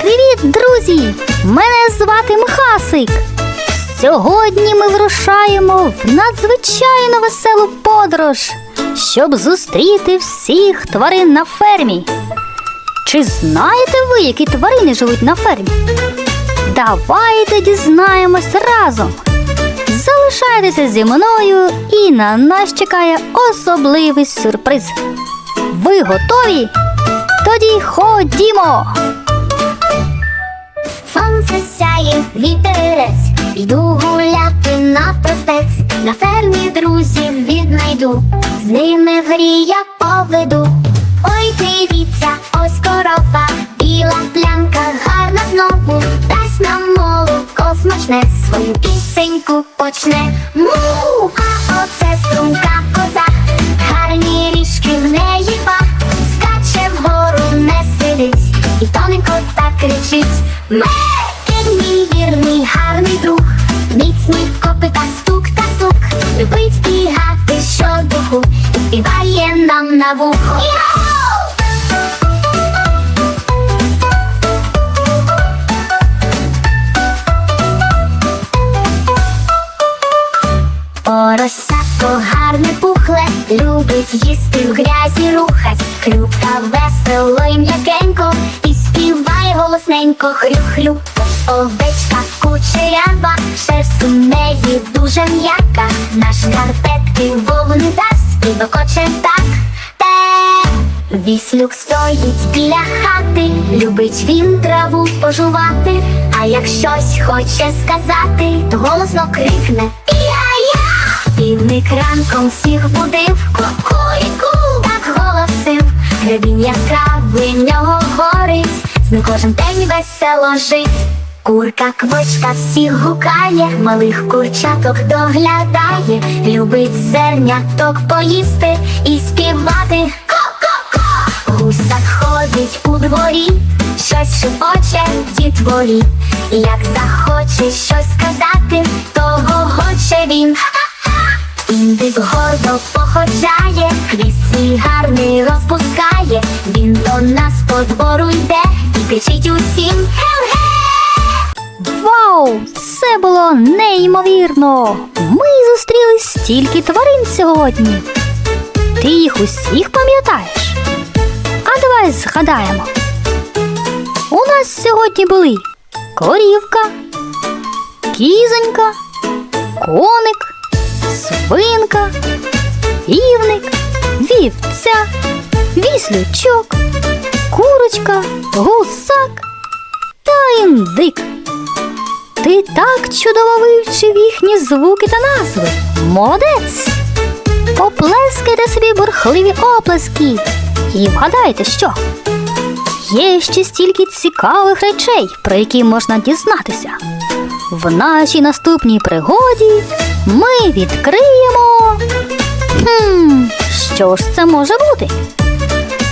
Привіт, друзі! Мене звати Михасик. Сьогодні ми вирушаємо в надзвичайно веселу подорож, щоб зустріти всіх тварин на фермі. Чи знаєте ви, які тварини живуть на фермі? Давайте дізнаємось разом. Залишайтеся зі мною і на нас чекає особливий сюрприз. Ви готові? Тоді ходімо! Сонце сяє, вітерець, йду гуляти на простець, на фермі друзів віднайду, з ними в грі я поведу. Ой, дивіться, ось корова, біла плямка, гарна знову, дасть нам молоко смачне, свою пісеньку почне. Му, Він мій вірний, гарний друг, міцні копита, стук та стук, любить бігати щодуху, і співає нам на вухо. Гарне пухле, любить їсти в грязі рухать, хрюпка весело і м'якенько, і співає голосненько хрю-хрю. Овечка кучерява, шерсть у неї дуже м'яка, на шкарпетки вовни дасть, і докоче так. Віслюк стоїть біля хати, любить він траву пожувати, а як щось хоче сказати, то голосно крикне! Півник ранком всіх будив, кукуріку так голосив, Гребінь яскравий в нього горить, з ним кожен день весело жить. Курка квочка всіх гукає, малих курчаток доглядає, любить зерняток поїсти і співати ко-ко-ко. Гусак ходить у дворі, щось шепоче дітворі. Як захоче щось сказати, то гогоче він. Гордо походжає, хвіст свій гарний розпускає. Він до нас по двору йде і кричить усім Хел-ге! Вау! Це було неймовірно! Ми зустріли стільки тварин сьогодні. Ти їх усіх пам'ятаєш? А давай згадаємо. У нас сьогодні були корівка, кізонька, коник, свинка, півник, вівця, віслючок, курочка, гусак та індик. Ти так чудово вивчив їхні звуки та назви. Молодець! Поплескайте собі бурхливі оплески. І вгадайте, що? Є ще стільки цікавих речей, про які можна дізнатися. В нашій наступній пригоді ми відкриємо. Хм, що ж це може бути?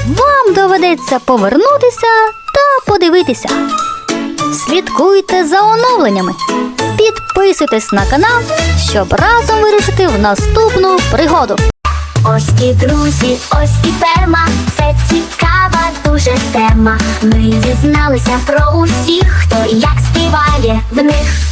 Вам доведеться повернутися та подивитися. Слідкуйте за оновленнями. Підписуйтесь на канал, щоб разом вирушити в наступну пригоду. Ось і друзі, ось і ферма, це цікава дуже тема. Ми дізналися про усіх, хто як співає в них.